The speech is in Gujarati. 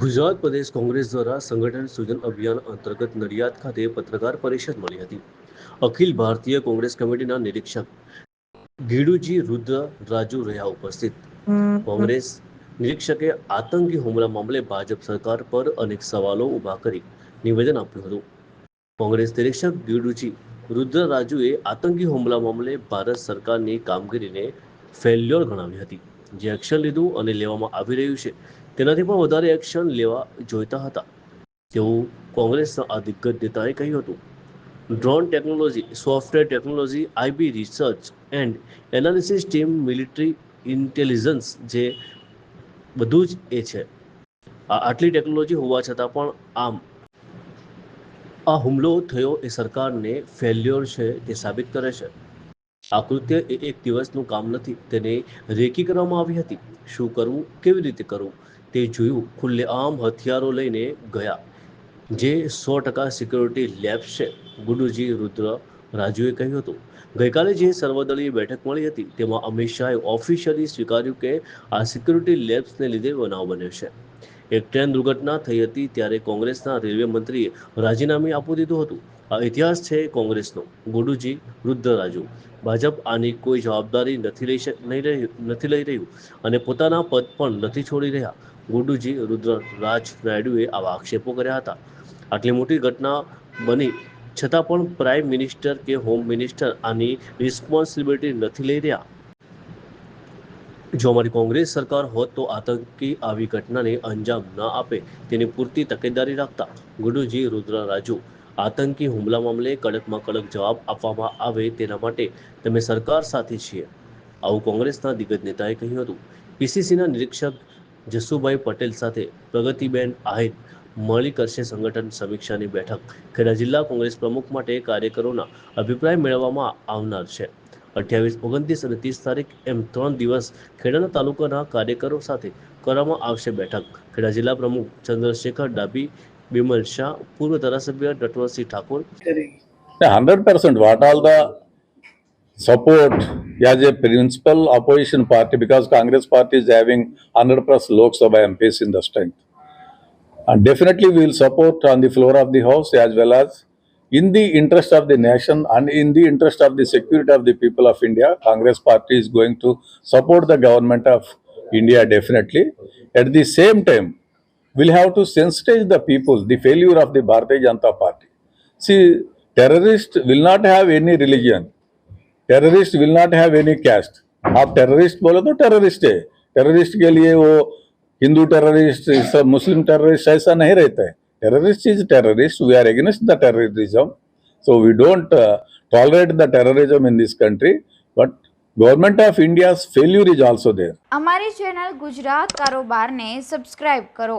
ગુજરાત પ્રદેશ કોંગ્રેસ દ્વારા સંગઠન સૂજન અભિયાન અંતર્ગત નડિયાદ ખાતે પત્રકાર પરિષદ મળી હતી. અખિલ ભારતીય કોંગ્રેસ કમિટીના નિરીક્ષક ગીડુજી રુદ્ર રાજુ રહ્યા ઉપસ્થિત. કોંગ્રેસ નિરીક્ષકે આતંકી હુમલા મામલે ભાજપ સરકાર પર અનેક સવાલો ઊભા કરી નિવેદન આપ્યું હતું. કોંગ્રેસ નિરીક્ષક ગીડુજી રુદ્ર રાજુએ આતંકી હુમલા મામલે ભારત સરકારની કામગીરીને ફેલ્યોર ગણાવી હતી. જે એક્શન લીધું અને લેવામાં આવી રહ્યું છે તેનાથી પણ વધારે એક્શન લેવા જોઈતા હતા. તેવું કોંગ્રેસના આ દિગ્ગજ નેતાએ કહ્યું હતું. Drone technology software technology IB research and analysis team military intelligence જે બધું જ એ છે. આટલી ટેકનોલોજી હોવા છતાં પણ આમ આ હુમલો થયો એ સરકારને ફેલ્યોર છે તે સાબિત કરે છે. આ કૃત્ય એ એક દિવસનું કામ નથી, તેને રેકી કરવામાં આવી હતી. શું કરવું, કેવી રીતે કરવું? તે જોયું, ખુલ્લેઆમ હથિયારો લઈને ગયા, જે સો ટકા સિક્યોરિટી લેબ્સ છે ગુડુજી રુદ્ર રાજુએ કહ્યું હતું. ગઈકાલે જે સર્વદળીય બેઠક મળી હતી, તેમાં અમિત શાહે ઓફિશિયલી સ્વીકાર્યું કે આ સિક્યોરિટી લેબ્સને લીધે બનાવ બન્યો છે. એક ટ્રેન દુર્ઘટના થઈ હતી ત્યારે કોંગ્રેસના રેલવે મંત્રીએ રાજીનામું આપી દીધું હતું. ઇતિહાસ છે કોંગ્રેસનો. ગુડુજી રુદ્રરાજુ ભાજપ આની કોઈ જવાબદારી નથી લઈ નહીં નથી લઈ રહ્યું અને પોતાના પદ પણ નથી છોડી રહ્યા. ગુડુજી રુદ્રરાજ નાયડુએ આવા આક્ષેપો કર્યા હતા. આટલી મોટી ઘટના બની છતાં પણ પ્રાઇમ મિનિસ્ટર કે હોમ મિનિસ્ટર આની રિસ્પોન્સિબિલિટી નથી લઈ રહ્યા. જો અમારી કોંગ્રેસ સરકાર હોત તો આતંકી આવી ઘટનાને અંજામ ન આપે તેની પૂરતી તકેદારી રાખતા. ગુડુજી રુદ્ર રાજુ આતંકી હુમલા મામલે કડકમાં કડક જવાબ આપવામાં આવે તેના માટે તમે સરકાર સાથે છીએ. આવું કોંગ્રેસના દિગ્ગજ નેતાએ કહ્યું હતું. પીસીસીના નિરીક્ષક જસુભાઈ પટેલ સાથે પ્રગતિબેન આહિર મળી કરશે સંગઠન સમીક્ષાની બેઠક. ખેડા જિલ્લા કોંગ્રેસ પ્રમુખ માટે કાર્યકરોના અભિપ્રાય મેળવવામાં આવનાર છે. અઠ્યાવીસ, ઓગણત્રીસ અને ત્રીસ તારીખ એમ ત્રણ દિવસ ખેડાના તાલુકાના કાર્યકરો સાથે કરવામાં આવશે બેઠક. ખેડા જિલ્લા પ્રમુખ ચંદ્રશેખર ડાબી બિમલ શાહ પૂર્વ ધારાસભ્ય ડટવરસિંહ Thakor hundred percent. What all the support as a principal opposition party because Congress party is having hundred plus Lok Sabha MPs in the strength. And definitely we will support on the floor of the house as well as in the interest of the nation and in the interest of the security of the people of India. Congress party is going to support the government of India definitely. At the same time, will have to sensitize the people, the failure of the Bharatiya Janata Party. See, terrorist will not have any religion. terrorist will not have any caste. aap terrorist bolo to terrorist hai terrorist ke liye wo hindu terrorist, is a muslim terrorist aisa nahi रहता है terrorist is terrorist. We are against the terrorism. So we don't uh, tolerate the terrorism in this country. But government of India failure is also there हमारी चैनल गुजरात कारोबार ने सब्सक्राइब करो